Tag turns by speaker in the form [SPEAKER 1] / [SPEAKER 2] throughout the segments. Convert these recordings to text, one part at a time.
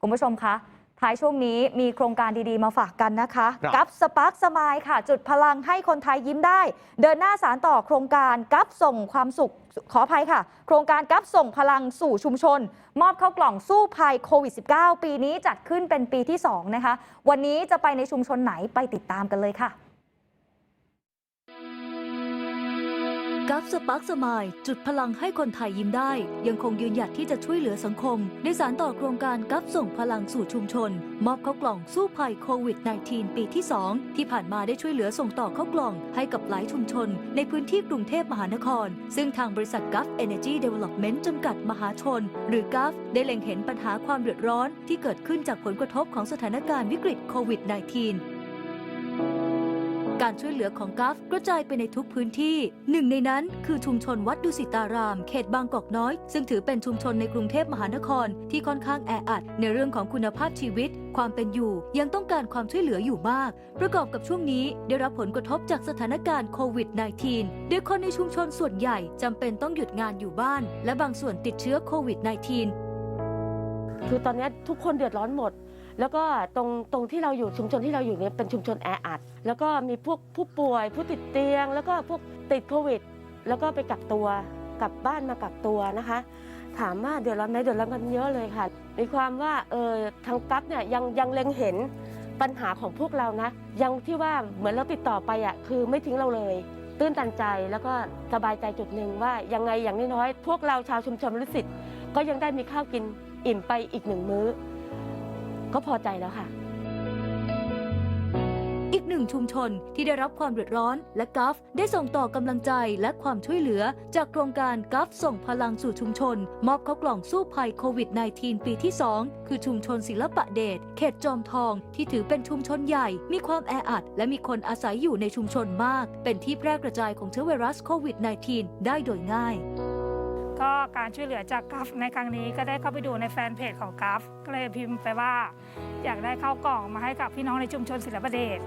[SPEAKER 1] คุณผู้ชมคะท้ายช่วงนี้มีโครงการดีๆ มาฝากกันนะคะ
[SPEAKER 2] ครับ
[SPEAKER 1] กัฟสปาร์คสมายค่ะ จุดพลังให้คนไทยยิ้มได้ เดินหน้าสารต่อโครงการกัฟส่งความสุขขออภัยค่ะ โครงการกัฟส่งพลังสู่ชุมชน มอบเข้ากล่องสู้ภัยโควิด -19 ปีนี้จัดขึ้นเป็นปีที่ 2 นะคะ วันนี้จะไปในชุมชนไหนไปติดตามกันเลยค่ะ
[SPEAKER 3] กัฟสปาร์คสมายจุดพลังให้คนไทยยิ้มได้ ยังคงยืนหยัดที่จะช่วยเหลือสังคม ในสารต่อโครงการกัฟส่งพลังสู่ชุมชน มอบเข้ากล่องสู้ภัยโควิด -19 ปีที่ 2 ที่ผ่านมาได้ช่วยเหลือส่งต่อเข้ากล่องให้กับหลายชุมชน ในพื้นที่กรุงเทพมหานคร ซึ่งทางบริษัทกัฟ Energy Development จำกัดมหาชน หรือกัฟได้เล็งเห็นปัญหาความเดือดร้อน ที่เกิดขึ้นจากผลกระทบของสถานการณ์วิกฤตโควิด -19 การช่วยเหลือของกัฟกระจายไปในทุกพื้นที่ หนึ่งในนั้นคือชุมชนวัดดุสิตาราม เขตบางกอกน้อย ซึ่งถือเป็นชุมชนในกรุงเทพมหานครที่ค่อนข้างแออัด ในเรื่องของคุณภาพชีวิต ความเป็นอยู่ ยังต้องการความช่วยเหลืออยู่มาก ประกอบกับช่วงนี้ได้รับผลกระทบจากสถานการณ์โควิด -19 โดยคนในชุมชนส่วนใหญ่จำเป็นต้องหยุดงานอยู่บ้าน และบางส่วนติดเชื้อโควิด -19
[SPEAKER 4] คือตอนนี้ทุกคนเดือดร้อนหมด แล้วก็ตรงตรงที่เราอยู่ชุมชนที่เราอยู่เนี่ยเป็นชุมชนแออัด แล้วก็มีพวกผู้ป่วย ผู้ติดเตียง แล้วก็พวกติดโควิด แล้วก็ไปกักตัวกลับบ้านมากักตัวนะคะ ถามว่าเดือดร้อนไหมเดือดร้อนกันเยอะเลยค่ะ มีความว่าเออทางกั๊กเนี่ยยังยังเล็งเห็นปัญหาของพวกเรานะยังที่ว่าเหมือนเราติดต่อไปอะคือไม่ทิ้งเราเลยตื้นตันใจแล้วก็สบายใจจุดหนึ่งว่ายังไงอย่างน้อยๆพวกเราชาวชุมชนมรุสิตก็ยังได้มีข้าวกินอิ่มไปอีกหนึ่งมื้อ ก็พอใจแล้วค่ะ
[SPEAKER 3] อีกหนึ่งชุมชนที่ได้รับความเดือดร้อนและกัฟได้ส่งต่อกำลังใจและความช่วยเหลือ จากโครงการกัฟส่งพลังสู่ชุมชน มอบข้ากล่องสู้ภัยโควิด -19 ปีที่ 2 คือชุมชนศิลปะเดชเขตจอมทองที่ถือเป็นชุมชนใหญ่ มีความแออัด และมีคนอาศัยอยู่ในชุมชนมาก เป็นที่แพร่กระจายของเชื้อไวรัสโควิด -19 ได้โดยง่าย
[SPEAKER 5] ก็การช่วยเหลือจากกัฟในครั้งนี้ก็ได้เข้าไปดูในแฟนเพจของกัฟก็เลยพิมพ์ไปว่า อยากได้ข้าวกล่องมาให้กับพี่น้องในชุมชนศิลปเดช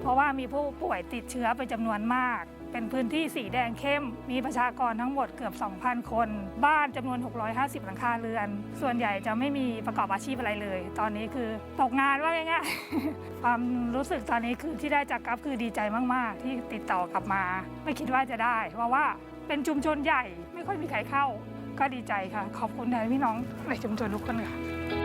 [SPEAKER 5] เพราะว่ามีผู้ป่วยติดเชื้อเป็นจำนวนมาก เป็นพื้นที่สีแดงเข้ม มีประชากรทั้งหมดเกือบ 2,000 คน บ้านจำนวน 650 หลังคาเรือน ส่วนใหญ่จะไม่มีประกอบอาชีพอะไรเลย ตอนนี้คือตกงานว่าง่ายๆความรู้สึกตอนนี้คือที่ได้จากกัฟคือดีใจมากๆ ที่ติดต่อกลับมา ไม่คิดว่าจะได้ เพราะว่า เป็นชุมชนใหญ่ไม่ค่อยมีใครเข้า ก็ดีใจค่ะ ขอบคุณแทนพี่น้องในชุมชนทุกคนค่ะ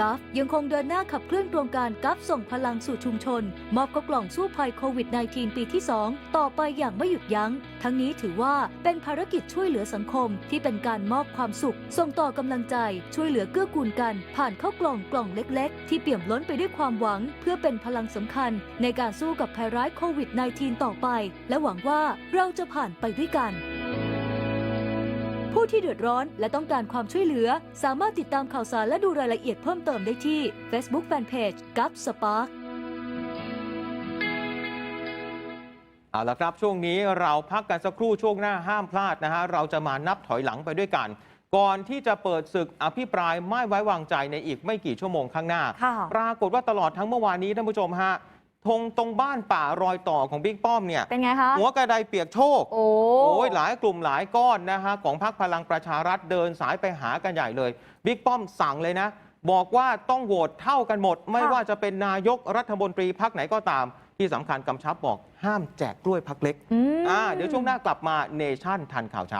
[SPEAKER 3] กัฟยังคงเดินหน้าขับเคลื่อนโครงการกัฟส่งพลังสู่ชุมชน มอบข้าวกล่องสู้ภัยโควิด -19 ปีที่ 2 ต่อไปอย่างไม่หยุดยัง้ง ทั้งนี้ถือว่าเป็นภารกิจช่วยเหลือสังคมที่เป็นการมอบความสุข ส่งต่อกำลังใจ ช่วยเหลือเกื้อกูลกัน ผ่านข้าวกล่องกล่องเล็ก ๆ ที่เปี่ยมล้นไปด้วยความหวัง เพื่อเป็นพลังสำคัญ ในการสู้กับภัยร้ายโควิด -19 ต่อไป และหวังว่าเราจะผ่านไปด้วยกัน ผู้ที่เดือดร้อนและต้องการความช่วยเหลือ สามารถติดตามข่าวสารและดูรายละเอียดเพิ่มเติมได้ที่ Facebook Fanpage กับ Spark
[SPEAKER 2] เอาละครับช่วงนี้เราพักกันสักครู่ช่วงหน้าห้ามพลาดนะฮะเราจะมานับถอยหลังไปด้วยกัน ก่อนที่จะเปิดศึกอภิปรายไม่ไว้วางใจในอีกไม่กี่ชั่วโมงข้างหน้า
[SPEAKER 1] ค่ะ
[SPEAKER 2] ปรากฏว่าตลอดทั้งเมื่อวานนี้ท่านผู้ชมฮะ ธงตรงบ้านป่ารอยต่อของบิ๊กป้อมเนี่ย
[SPEAKER 1] เป็นไงคะ
[SPEAKER 2] หัวกระไดเปียกโชค
[SPEAKER 1] โอ้
[SPEAKER 2] โอ้ยหลายกลุ่มหลายก้อนนะฮะของพรรคพลังประชารัฐเดินสายไปหากันใหญ่เลยบิ๊กป้อมสั่งเลยนะ บอกว่าต้องโหวตเท่ากันหมด ไม่
[SPEAKER 1] ค่ะ
[SPEAKER 2] ว่าจะเป็นนายกรัฐมนตรีพักไหนก็ตาม ที่สำคัญกำชับบอกห้ามแจกกล้วยพักเล็ก
[SPEAKER 1] อืม
[SPEAKER 2] อ่าเดี๋ยวช่วงหน้ากลับมาเนชั่นทันข่าวเช้า